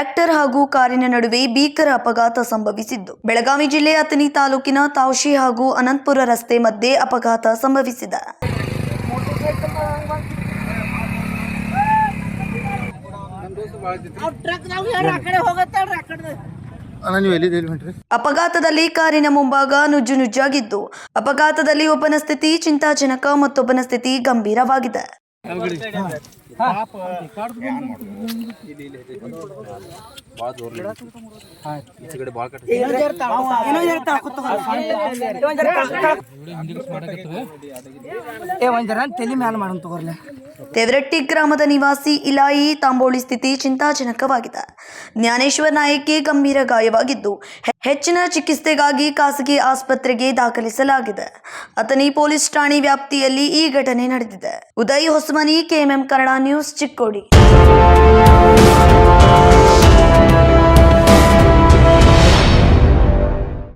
Tractor ಹಾಗೂ ಕಾರಿನ ನಡುವೆ ಭೀಕರ ಅಪಘಾತ ಸಂಭವಿಸಿದ್ದು. ಬೆಳಗಾವಿ ಜಿಲ್ಲೆ ಅಥಣಿ ತಾಲೂಕಿನ ತಾವಶಿ ಹಾಗೂ ಅನಂತಪುರ ರಸ್ತೆ ಮಧ್ಯೆ ಅಪಘಾತ ಸಂಭವಿಸಿದೆ. ಅಪಘಾತದಲ್ಲಿ ಕಾರಿನ ಮುಂಭಾಗ ನುಜ್ಜು ನುಜ್ಜಾಗಿದ್ದು ಅಪಘಾತದಲ್ಲಿ ಒಬ್ಬನ ಸ್ಥಿತಿ ಚಿಂತಾಜನಕ ಮತ್ತೊಬ್ಬನ ಸ್ಥಿತಿ ಗಂಭೀರವಾಗಿದೆ. ಜರ ತಗೋರ್ಲೆ. ತೆವರಟ್ಟಿ ಗ್ರಾಮದ ನಿವಾಸಿ ಇಲಾಯಿ ತಾಂಬೋಳಿ ಸ್ಥಿತಿ ಚಿಂತಾಜನಕವಾಗಿದೆ. ಜ್ಞಾನೇಶ್ವರ್ ನಾಯಕ್ಗೆ ಗಂಭೀರ ಗಾಯವಾಗಿದ್ದು ಹೆಚ್ಚಿನ ಚಿಕಿತ್ಸೆಗಾಗಿ ಖಾಸಗಿ ಆಸ್ಪತ್ರೆಗೆ ದಾಖಲಿಸಲಾಗಿದೆ. ಅತನಿ ಪೊಲೀಸ್ ಠಾಣೆ ವ್ಯಾಪ್ತಿಯಲ್ಲಿ ಈ ಘಟನೆ ನಡೆದಿದೆ. Uday Hosamani KMM Kannada news Chikkodi. Bye.